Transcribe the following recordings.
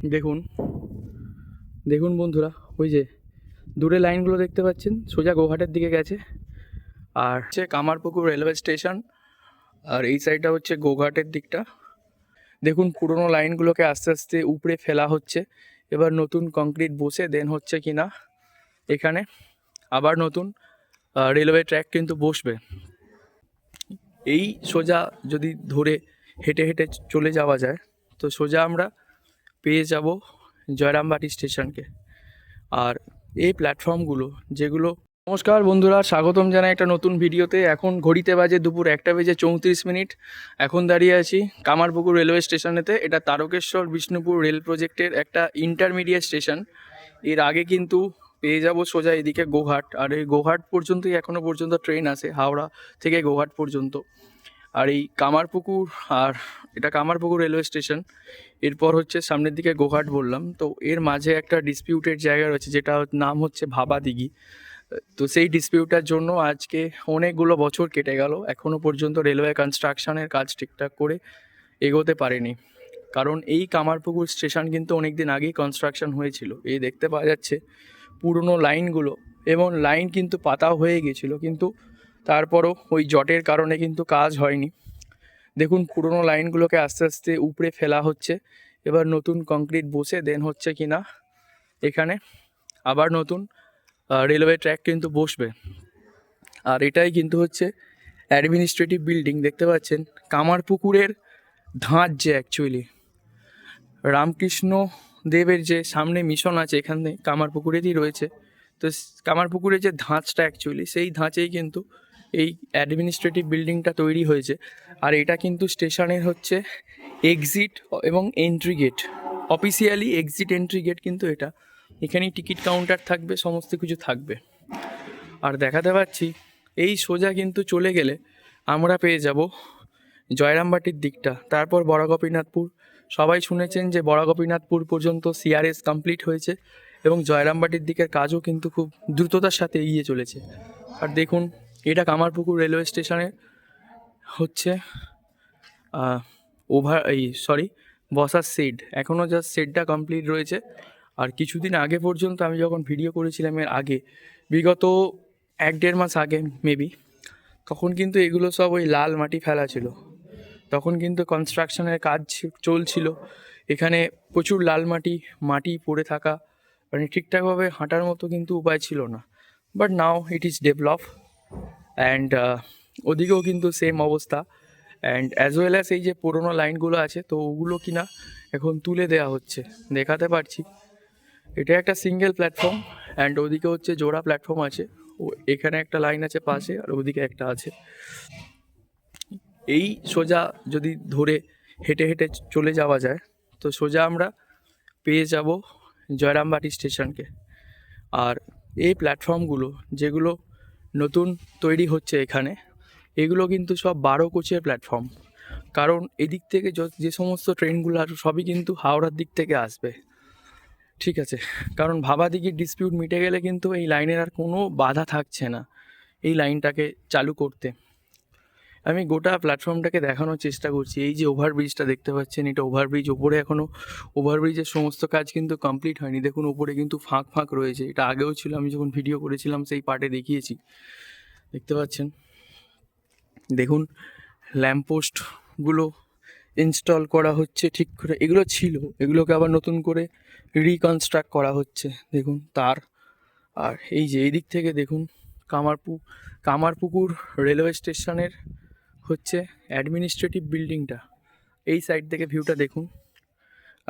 দেখুন দেখুন বন্ধুরা, ওই যে দূরে লাইনগুলো দেখতে পাচ্ছেন, সোজা গোঘাটের দিকে গেছে। আর হচ্ছে কামারপুকুর রেলওয়ে স্টেশন, আর এই সাইডটা হচ্ছে গোঘাটের দিকটা। দেখুন, পুরনো লাইনগুলোকে আস্তে আস্তে উপড়ে ফেলা হচ্ছে। এবার নতুন কংক্রিট বসে দেন হচ্ছে কি না এখানে। আবার নতুন রেলওয়ে ট্র্যাক কিন্তু বসবে। এই সোজা যদি ধরে হেঁটে হেঁটে চলে যাওয়া যায়, তো সোজা আমরা পেয়ে যাব জয়রামবাটি স্টেশনকে। আর এই প্ল্যাটফর্মগুলো, যেগুলো নমস্কার বন্ধুরা, স্বাগতম জানাই একটা নতুন ভিডিওতে। এখন ঘড়িতে বাজে দুপুর একটা বেজে চৌত্রিশ মিনিট। এখন দাঁড়িয়ে আছি কামারপুকুর রেলওয়ে স্টেশনেতে। এটা তারকেশ্বর বিষ্ণুপুর রেল প্রজেক্টের একটা ইন্টারমিডিয়েট স্টেশনের আগে কিন্তু পেয়ে যাব সোজা এদিকে গোঘাট। আর এই গোঘাট পর্যন্তই এখনও পর্যন্ত ট্রেন আছে, হাওড়া থেকে গোঘাট পর্যন্ত। আর এই কামারপুকুর আর এটা কামারপুকুর রেলওয়ে স্টেশন এরপর হচ্ছে সামনের দিকে গোঘাট বললাম। তো এর মাঝে একটা ডিসপিউটেড জায়গা রয়েছে, যেটা নাম হচ্ছে ভাবা দিঘি তো সেই ডিসপিউটার জন্য আজকে অনেকগুলো বছর কেটে গেল। এখনও পর্যন্ত রেলওয়ে কনস্ট্রাকশনের কাজ ঠিকঠাক করে এগোতে পারেনি। কারণ এই কামারপুকুর স্টেশন কিন্তু অনেক দিন আগেই কনস্ট্রাকশন হয়েছিল। এই দেখতে পাওয়া যাচ্ছে পুরনো লাইনগুলো এবং লাইন কিন্তু পাতা হয়ে গেছিল। কিন্তু তারপরও ওই জটের কারণে কিন্তু কাজ হয়নি। দেখুন, পুরনো লাইনগুলোকে আস্তে আস্তে উপড়ে ফেলা হচ্ছে। এবার নতুন কংক্রিট বসে দেন হচ্ছে কি না এখানে। আবার নতুন রেলওয়ে ট্র্যাক কিন্তু বসবে। আর এটাই কিন্তু হচ্ছে অ্যাডমিনিস্ট্রেটিভ বিল্ডিং। দেখতে পাচ্ছেন, কামারপুকুরের ধাঁচ যে অ্যাকচুয়ালি রামকৃষ্ণ দেবের যে সামনে মিশন আছে এখানে কামারপুকুরেরই রয়েছে। তো কামারপুকুরের যে ধাঁচটা অ্যাকচুয়ালি সেই ধাঁচেই কিন্তু এই অ্যাডমিনিস্ট্রেটিভ বিল্ডিংটা তৈরি হয়েছে। আর এটা কিন্তু স্টেশনের হচ্ছে এক্সিট এবং entry gate officially exit entry gate কিন্তু এটা। এখানেই টিকিট কাউন্টার থাকবে, সমস্ত কিছু থাকবে। আর দেখাতে পাচ্ছি, এই সোজা কিন্তু চলে গেলে আমরা পেয়ে যাব জয়রামবাটির দিকটা। তারপর বড়গোপীনাথপুর সবাই শুনেছেন যে বড়গোপীনাথপুর পর্যন্ত সিআরএস কমপ্লিট হয়েছে এবং জয়রামবাটির দিকের কাজও কিন্তু খুব দ্রুততার সাথে এগিয়ে চলেছে। আর দেখুন এটা কামারপুকুর রেলওয়ে স্টেশনে হচ্ছে ওভার, এই সরি বসার সেড এখনও জাস্ট সেটটা কমপ্লিট রয়েছে। আর কিছুদিন আগে পর্যন্ত আমি যখন ভিডিও করেছিলাম এর আগে, বিগত এক দেড় মাস আগে মেবি তখন কিন্তু এগুলো সব ওই লাল মাটি ফেলা ছিল। তখন কিন্তু কনস্ট্রাকশনের কাজ চলছিল। এখানে প্রচুর লাল মাটি মাটি পড়ে থাকা মানে ঠিকঠাকভাবে হাঁটার মতো কিন্তু উপায় ছিল না। But now it is develop and ওদিকেও কিন্তু সেম অবস্থা। অ্যান্ড অ্যাজ ওয়েল অ্যাজ এই যে পুরোনো লাইনগুলো আছে, তো ওগুলো কিনা এখন তুলে দেওয়া হচ্ছে। দেখাতে পারছি। এটা একটা সিঙ্গেল প্ল্যাটফর্ম অ্যান্ড ওদিকে হচ্ছে জোড়া প্ল্যাটফর্ম আছে। ও এখানে একটা লাইন আছে পাশে আর ওদিকে একটা আছে। এই সোজা যদি ধরে হেঁটে হেঁটে চলে যাওয়া যায়, তো সোজা আমরা পেয়ে যাব জয়রামবাটি স্টেশনকে। আর এই প্ল্যাটফর্মগুলো যেগুলো নতুন তৈরি হচ্ছে এখানে। এগুলো কিন্তু সব বারো কোচের প্ল্যাটফর্ম কারণ এদিক থেকে যে সমস্ত ট্রেনগুলো আসবে সবই কিন্তু হাওড়ার দিক থেকে আসবে। ঠিক আছে? কারণ ভাবাদিঘির ডিসপিউট মিটে গেলে কিন্তু এই লাইনের আর কোনো বাধা থাকছে না। এই লাইনটাকে চালু করতে। আমি গোটা প্ল্যাটফর্মটাকে দেখানোর চেষ্টা করছি। এই যে ওভারব্রিজটা দেখতে পাচ্ছেন, এটা ওভারব্রিজ ওপরে এখনও ওভারব্রিজের সমস্ত কাজ কিন্তু কমপ্লিট হয়নি। দেখুন ওপরে কিন্তু ফাঁক ফাঁক রয়েছে। এটা আগেও ছিল, আমি যখন ভিডিও করেছিলাম, সেই পার্টে দেখিয়েছি। দেখতে পাচ্ছেন? দেখুন ল্যাম্পপোস্টগুলো ইনস্টল করা হচ্ছে, ঠিক করে, এগুলো ছিল। এগুলোকে আবার নতুন করে রিকনস্ট্রাক্ট করা হচ্ছে। দেখুন, তার, আর এই যে এই দিক থেকে দেখুন, কামারপু, কামারপুকুর রেলওয়ে স্টেশনের হচ্ছে অ্যাডমিনিস্ট্রেটিভ বিল্ডিংটা এই সাইড থেকে ভিউটা দেখুন।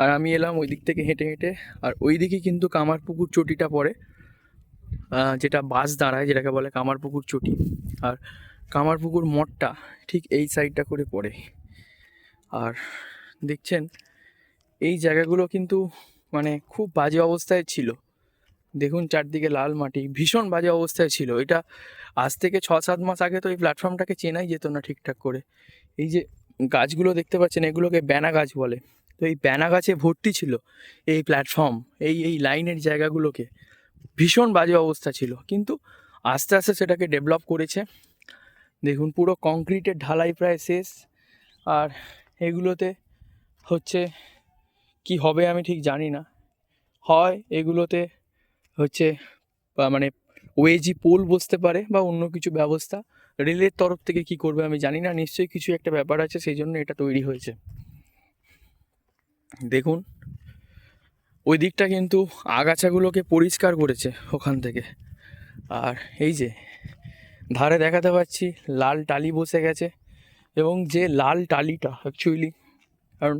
আর আমি এলাম ওই দিক থেকে হেঁটে হেঁটে, আর ওই দিকে কিন্তু কামারপুকুর চটিটা পড়ে যেটা বাস দাঁড়ায়, যেটাকে বলে কামারপুকুর চটি। আর কামারপুকুর মঠটা ঠিক এই সাইডটা করে পড়ে। আর দেখছেন, এই জায়গাগুলো কিন্তু মানে খুব বাজে অবস্থায় ছিল। দেখুন চারদিকে লাল মাটি, ভীষণ বাজে অবস্থায় ছিল। এটা আজ থেকে ছ সাত মাস আগে তো এই প্ল্যাটফর্মটাকে চেনাই যেত না ঠিকঠাক করে। এই যে গাছগুলো দেখতে পাচ্ছেন, এগুলোকে ব্যানা গাছ বলে। তো এই ব্যানা গাছে ভর্তি ছিল এই প্ল্যাটফর্ম এই এই লাইনের জায়গাগুলোকে। ভীষণ বাজে অবস্থা ছিল। কিন্তু আস্তে আস্তে সেটাকে ডেভেলপ করেছে। দেখুন পুরো কংক্রিটের ঢালাই প্রায় শেষ। আর এগুলোতে হচ্ছে কি হবে আমি ঠিক জানি না। হয় এগুলোতে হচ্ছে মানে ওয়েজি পোল বসতে পারে বা অন্য কিছু ব্যবস্থা, রেলের তরফ থেকে কি করবে আমি জানি না, নিশ্চয়ই কিছু একটা ব্যাপার আছে, সেই জন্য এটা তৈরি হয়েছে। দেখুন, ওই দিকটা কিন্তু আগাছাগুলোকে পরিষ্কার করেছে ওখান থেকে। আর এই যে, ধারে দেখাতে পাচ্ছি লাল টালি বসে গেছে, এবং যে লাল টালিটা অ্যাকচুয়ালি কারণ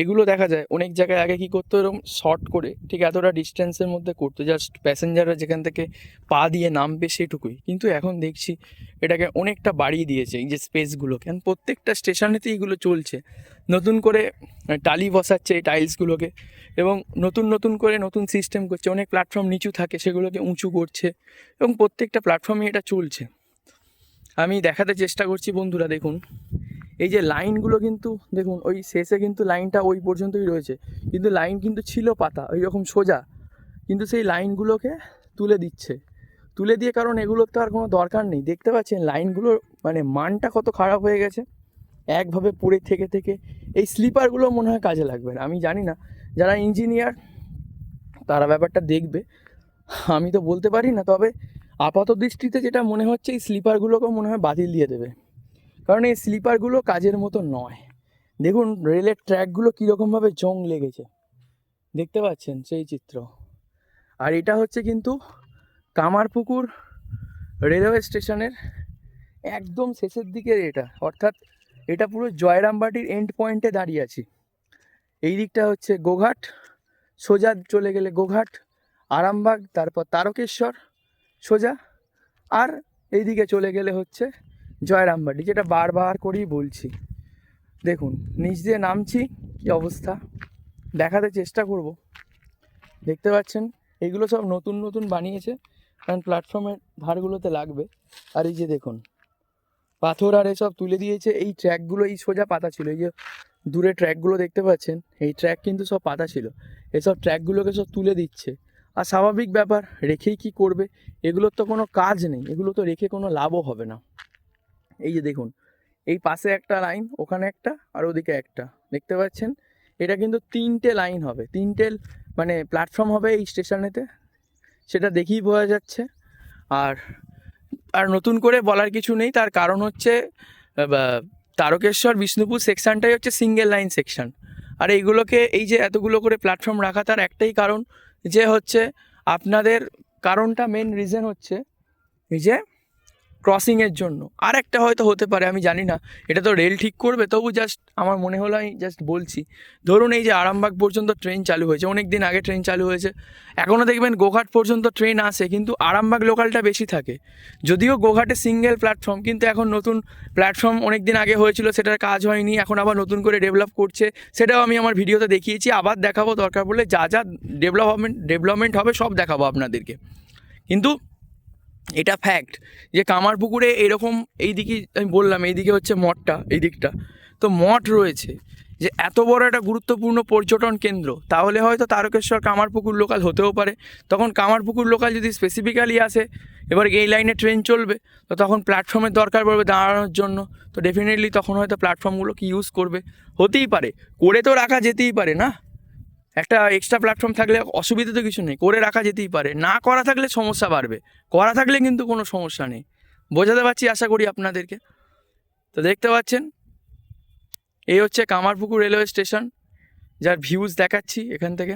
এগুলো দেখা যায়, অনেক জায়গায় আগে কী করতো এরকম শর্ট করে ঠিক এতটা ডিস্টেন্সের মধ্যে করতো জাস্ট প্যাসেঞ্জাররা যেখান থেকে পা দিয়ে নামবে সেটুকুই। কিন্তু এখন দেখছি এটাকে অনেকটা বাড়িয়ে দিয়েছে এই যে স্পেসগুলো কেন প্রত্যেকটা স্টেশনেতেই এগুলো চলছে। নতুন করে টালি বসাচ্ছে এই টাইলসগুলোকে এবং নতুন নতুন করে নতুন সিস্টেম করছে। অনেক প্ল্যাটফর্ম নিচু থাকে, সেগুলোকে উঁচু করছে এবং প্রত্যেকটা প্ল্যাটফর্মে এটা চলছে। আমি দেখাতে চেষ্টা করছি বন্ধুরা, দেখুন। এই যে লাইনগুলো কিন্তু, দেখুন, ওই শেষে কিন্তু লাইনটা ওই পর্যন্তই রয়েছে। কিন্তু লাইন কিন্তু ছিল পাতা ওই রকম সোজা। কিন্তু সেই লাইনগুলোকে তুলে দিচ্ছে। তুলে দিয়ে কারণ এগুলোর তো আর কোনো দরকার নেই। দেখতে পাচ্ছেন লাইনগুলোর মানে মানটা কত খারাপ হয়ে গেছে। একভাবে পড়ে থেকে থেকে। এই স্লিপারগুলো মনে হয় কাজে লাগবে না। আমি জানি না, যারা ইঞ্জিনিয়ার, তারা ব্যাপারটা দেখবে। আমি তো বলতে পারি না, তবে আপাত দৃষ্টিতে যেটা মনে হচ্ছে, এই স্লিপারগুলোকেও মনে হয় বাতিল দিয়ে দেবে। কারণ এই স্লিপারগুলো কাজের মতো নয়। দেখুন, রেলের ট্র্যাকগুলো কীরকমভাবে জং লেগেছে। দেখতে পাচ্ছেন সেই চিত্র। আর এটা হচ্ছে কিন্তু কামারপুকুর রেলওয়ে স্টেশনের একদম শেষের দিকের এটা। অর্থাৎ এটা পুরো জয়রামবাটির এন্ড পয়েন্টে দাঁড়িয়ে আছি। এই দিকটা হচ্ছে গোঘাট, সোজা চলে গেলে গোঘাট, আরামবাগ, তারপর তারকেশ্বর, সোজা। আর এইদিকে চলে গেলে হচ্ছে জয়রামবাটি যেটা বারবার করেই বলছি। দেখুন, নিচ দিয়ে নামছি, কি অবস্থা? দেখাতে চেষ্টা করব। দেখতে পাচ্ছেন, এগুলো সব নতুন নতুন বানিয়েছে, কারণ প্ল্যাটফর্মের ধারগুলোতে লাগবে। আর এই যে দেখুন, পাথর আর এসব তুলে দিয়েছে, এই ট্র্যাকগুলো এই সোজা পাতা ছিল, এই যে দূরে ট্র্যাকগুলো দেখতে পাচ্ছেন, এই ট্র্যাক কিন্তু সব পাতা ছিল। এসব ট্র্যাকগুলোকে সব তুলে দিচ্ছে। আর স্বাভাবিক ব্যাপার, রেখেই কি করবে? এগুলোর তো কোনো কাজ নেই, এগুলো তো রেখে কোনো লাভও হবে না। এই যে দেখুন, এই পাশে একটা লাইন, ওখানে একটা, আর ওদিকে একটা। দেখতে পাচ্ছেন? এটা কিন্তু তিনটে লাইন হবে। তিনটে মানে প্ল্যাটফর্ম হবে এই স্টেশনেতে সেটা দেখেই বোঝা যাচ্ছে। আর আর নতুন করে বলার কিছু নেই। তার কারণ হচ্ছে তারকেশ্বর, বিষ্ণুপুর সেকশনটাই হচ্ছে সিঙ্গেল লাইন সেকশন আর এইগুলোকে, এই যে এতগুলো করে প্ল্যাটফর্ম রাখা, তার একটাই কারণ যে হচ্ছে, আপনাদের কারণটা মেন রিজন হচ্ছে, এই যে ক্রসিংয়ের জন্য। আর একটা হয়তো হতে পারে, আমি জানি না। এটা তো রেল ঠিক করবে, তবু জাস্ট আমার মনে হলো আমি জাস্ট বলছি। ধরুন এই যে আরামবাগ পর্যন্ত ট্রেন চালু হয়েছে অনেক দিন আগে ট্রেন চালু হয়েছে। এখনও দেখবেন গোঘাট পর্যন্ত ট্রেন আসে, কিন্তু আরামবাগ লোকালটা বেশি থাকে। যদিও গোঘাটে সিঙ্গেল প্ল্যাটফর্ম কিন্তু এখন নতুন প্ল্যাটফর্ম অনেক দিন আগে হয়েছিল, সেটার কাজ হয়নি। এখন আবার নতুন করে ডেভেলপ করছে। সেটাও আমি আমার ভিডিওতে দেখিয়েছি, আবার দেখাবো দরকার পড়লে যা যা ডেভেলপমেন্ট ডেভেলপমেন্ট হবে সব দেখাবো আপনাদেরকে। কিন্তু এটা ফ্যাক্ট যে কামারপুকুরে এরকম এই দিকে আমি বললাম এইদিকে হচ্ছে মঠটা, এই দিকটা। তো মঠ রয়েছে যে এত বড় একটা গুরুত্বপূর্ণ পর্যটন কেন্দ্র, তাহলে হয়তো তারকেশ্বর কামারপুকুর লোকাল হতেও পারে। তখন কামারপুকুর লোকাল যদি স্পেসিফিক্যালি আসে, এবার এই লাইনে ট্রেন চলবে, তো তখন প্ল্যাটফর্মের দরকার পড়বে দাঁড়ানোর জন্য। তো ডেফিনেটলি তখন হয়তো প্ল্যাটফর্মগুলো কি ইউজ করবে। হতেই পারে, করে তো রাখা যেতেই পারে না? একটা এক্সট্রা প্ল্যাটফর্ম থাকলে অসুবিধা তো কিছু নেই, করে রাখা যেতেই পারে। না করা থাকলে সমস্যা বাড়বে। করা থাকলে কিন্তু কোনো সমস্যা নেই। বোঝাতে পারছি, আশা করি আপনাদেরকে। তো দেখতে পাচ্ছেন, এই হচ্ছে কামারপুকুর রেলওয়ে স্টেশন, যার ভিউজ দেখাচ্ছি এখান থেকে।